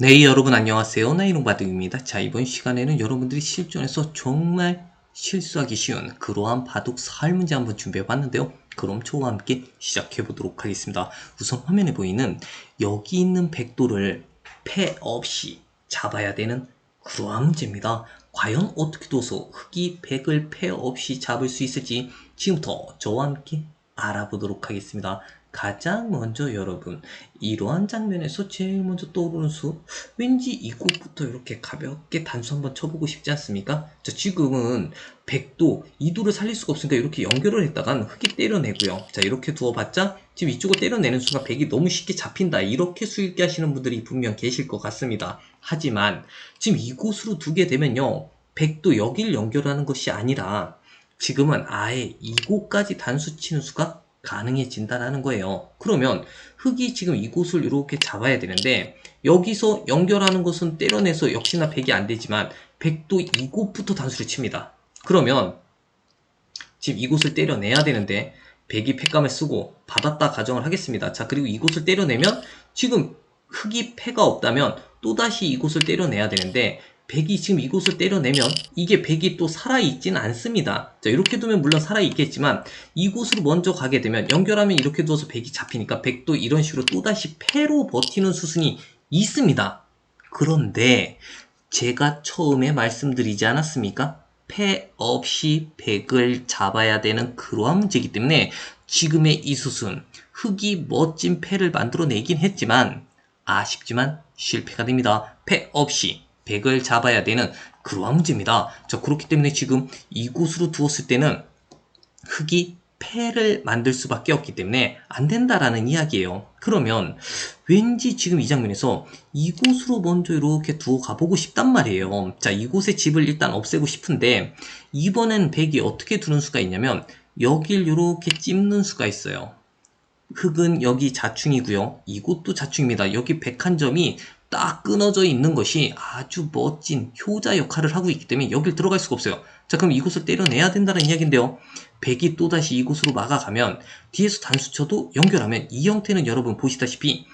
네, 여러분 안녕하세요. 나이롱바둑입니다. 자, 이번 시간에는 여러분들이 실전에서 정말 실수하기 쉬운 그러한 바둑 살 문제 한번 준비해 봤는데요. 그럼 저와 함께 시작해 보도록 하겠습니다. 우선 화면에 보이는 여기 있는 백도를 패 없이 잡아야 되는 그러한 문제입니다. 과연 어떻게 둬서 흑이 백을 패 없이 잡을 수 있을지 지금부터 저와 함께 알아보도록 하겠습니다. 가장 먼저 여러분 이러한 장면에서 제일 먼저 떠오르는 수? 왠지 이곳부터 이렇게 가볍게 단수 한번 쳐보고 싶지 않습니까? 자 지금은 백도 이도를 살릴 수가 없으니까 이렇게 연결을 했다간 흑이 때려내고요. 자 이렇게 두어봤자 지금 이쪽을 때려내는 순간 백이 너무 쉽게 잡힌다. 이렇게 수익게 하시는 분들이 분명 계실 것 같습니다. 하지만 지금 이곳으로 두게 되면요 백도 여길 연결하는 것이 아니라 지금은 아예 이곳까지 단수 치는 수가 가능해진다라는 거예요. 그러면 흑이 지금 이곳을 이렇게 잡아야 되는데 여기서 연결하는 것은 때려내서 역시나 100이 안 되지만 100도 이곳부터 단수를 칩니다. 그러면 지금 이곳을 때려내야 되는데 100이 패감을 쓰고 받았다 가정을 하겠습니다. 자 그리고 이곳을 때려내면 지금 흑이 패가 없다면 또다시 이곳을 때려내야 되는데 100이 지금 이곳을 때려내면 이게 100이 또 살아있지는 않습니다. 자, 이렇게 두면 물론 살아있겠지만 이곳으로 먼저 가게 되면 연결하면 이렇게 두어서 100이 잡히니까 100도 이런 식으로 또다시 패로 버티는 수순이 있습니다. 그런데 제가 처음에 말씀드리지 않았습니까? 패 없이 100을 잡아야 되는 그러한 문제이기 때문에 지금의 이 수순 흑이 멋진 패를 만들어내긴 했지만 아쉽지만 실패가 됩니다. 패 없이 100을 잡아야 되는 그러한 문제입니다. 자, 그렇기 때문에 지금 이곳으로 두었을 때는 흑이 패를 만들 수밖에 없기 때문에 안 된다라는 이야기예요. 그러면 왠지 지금 이 장면에서 이곳으로 먼저 이렇게 두어 가보고 싶단 말이에요. 자, 이곳의 집을 일단 없애고 싶은데 이번엔 백이 어떻게 두는 수가 있냐면 여길 이렇게 찝는 수가 있어요. 흑은 여기 자충이고요. 이곳도 자충입니다. 여기 백한 점이 딱 끊어져 있는 것이 아주 멋진 효자 역할을 하고 있기 때문에 여길 들어갈 수가 없어요. 자 그럼 이곳을 때려내야 된다는 이야기인데요. 백이 또다시 이곳으로 막아가면 뒤에서 단수 쳐도 연결하면 이 형태는 여러분 보시다시피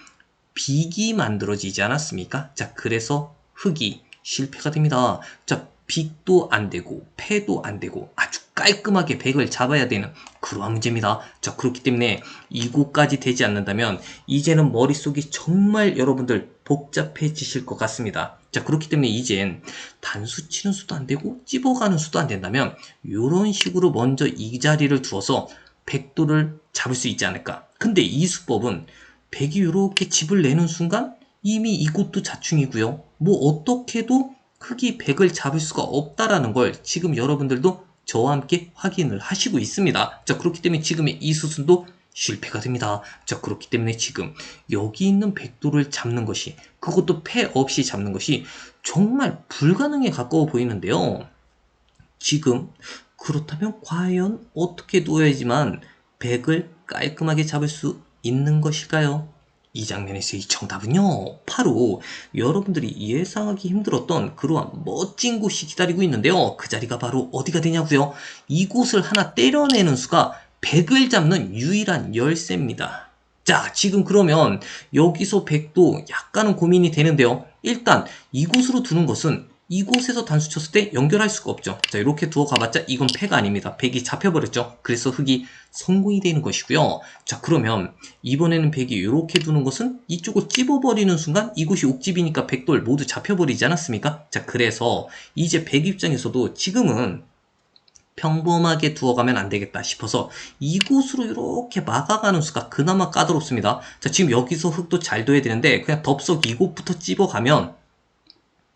빅이 만들어지지 않았습니까? 자 그래서 흑이 실패가 됩니다. 자 빅도 안 되고 패도 안 되고 아주 깔끔하게 백을 잡아야 되는 그러한 문제입니다. 자 그렇기 때문에 이곳까지 되지 않는다면 이제는 머릿속이 정말 여러분들 복잡해지실 것 같습니다. 자 그렇기 때문에 이젠 단수 치는 수도 안 되고 찝어가는 수도 안 된다면 이런 식으로 먼저 이 자리를 두어서 백도를 잡을 수 있지 않을까. 근데 이 수법은 백이 이렇게 집을 내는 순간 이미 이곳도 자충이고요. 뭐 어떻게도 흑이 100을 잡을 수가 없다라는 걸 지금 여러분들도 저와 함께 확인을 하시고 있습니다. 자, 그렇기 때문에 지금의 이 수순도 실패가 됩니다. 자, 그렇기 때문에 지금 여기 있는 백도를 잡는 것이 그것도 패 없이 잡는 것이 정말 불가능에 가까워 보이는데요. 지금 그렇다면 과연 어떻게 두어야지만 백을 깔끔하게 잡을 수 있는 것일까요? 이 장면에서의 정답은요, 바로 여러분들이 예상하기 힘들었던 그러한 멋진 곳이 기다리고 있는데요. 그 자리가 바로 어디가 되냐고요? 이곳을 하나 때려내는 수가 100을 잡는 유일한 열쇠입니다. 자, 지금 그러면 여기서 100도 약간은 고민이 되는데요. 일단 이곳으로 두는 것은 이곳에서 단수 쳤을 때 연결할 수가 없죠. 자, 이렇게 두어 가봤자 이건 패가 아닙니다. 100이 잡혀버렸죠. 그래서 흑이 성공이 되는 것이고요. 자, 그러면 이번에는 100이 이렇게 두는 것은 이쪽을 찝어버리는 순간 이곳이 옥집이니까 100돌 모두 잡혀버리지 않았습니까? 자, 그래서 이제 100 입장에서도 지금은 평범하게 두어가면 안 되겠다 싶어서 이곳으로 이렇게 막아가는 수가 그나마 까다롭습니다. 자, 지금 여기서 흑도 잘 둬야 되는데 그냥 덥석 이곳부터 찝어가면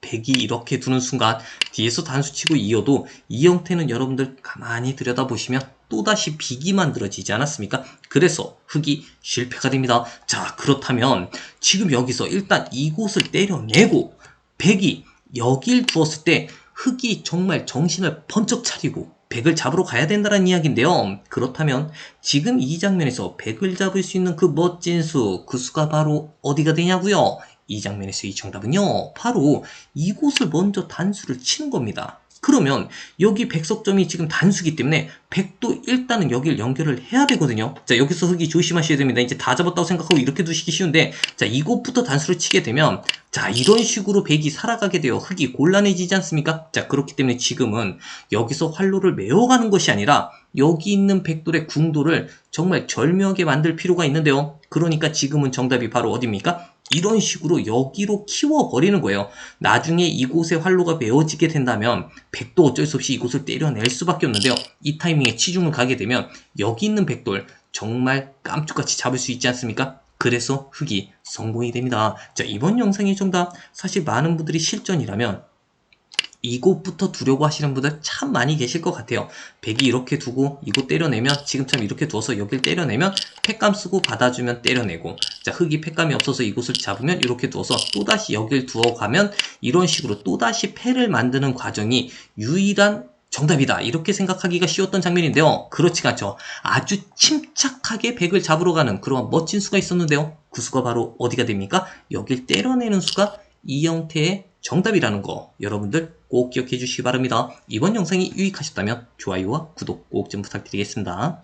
100이 이렇게 두는 순간 뒤에서 단수 치고 이어도 이 형태는 여러분들 가만히 들여다보시면 또다시 빅이 만들어지지 않았습니까? 그래서 흑이 실패가 됩니다. 자 그렇다면 지금 여기서 일단 이곳을 때려내고 100이 여길 두었을 때 흑이 정말 정신을 번쩍 차리고 100을 잡으러 가야 된다는 이야기인데요. 그렇다면 지금 이 장면에서 100을 잡을 수 있는 그 멋진 수, 그 수가 바로 어디가 되냐고요? 이 장면에서 이 정답은요, 바로 이곳을 먼저 단수를 치는 겁니다. 그러면 여기 백석점이 지금 단수기 때문에 백도 일단은 여기를 연결을 해야 되거든요. 자, 여기서 흑이 조심하셔야 됩니다. 이제 다 잡았다고 생각하고 이렇게 두시기 쉬운데, 자, 이곳부터 단수를 치게 되면 자, 이런 식으로 백이 살아가게 되어 흙이 곤란해지지 않습니까? 자, 그렇기 때문에 지금은 여기서 활로를 메어가는 것이 아니라 여기 있는 백돌의 궁도를 정말 절묘하게 만들 필요가 있는데요. 그러니까 지금은 정답이 바로 어디입니까? 이런 식으로 여기로 키워버리는 거예요. 나중에 이곳에 활로가 메어지게 된다면 백도 어쩔 수 없이 이곳을 때려낼 수밖에 없는데요. 이 타이밍에 치중을 가게 되면 여기 있는 백돌 정말 깜짝같이 잡을 수 있지 않습니까? 그래서 흙이 성공이 됩니다. 자, 이번 영상의 정답 사실 많은 분들이 실전이라면 이곳부터 두려고 하시는 분들 참 많이 계실 것 같아요. 백이 이렇게 두고 이곳 때려내면 지금처럼 이렇게 두어서 여길 때려내면 팩감 쓰고 받아주면 때려내고 자 흙이 팩감이 없어서 이곳을 잡으면 이렇게 두어서 또다시 여길 두어가면 이런 식으로 또다시 패를 만드는 과정이 유일한 정답이다. 이렇게 생각하기가 쉬웠던 장면인데요. 그렇지가 않죠. 아주 침착하게 백을 잡으러 가는 그런 멋진 수가 있었는데요. 그 수가 바로 어디가 됩니까? 여길 때려내는 수가 이 형태의 정답이라는 거. 여러분들 꼭 기억해 주시기 바랍니다. 이번 영상이 유익하셨다면 좋아요와 구독 꼭 좀 부탁드리겠습니다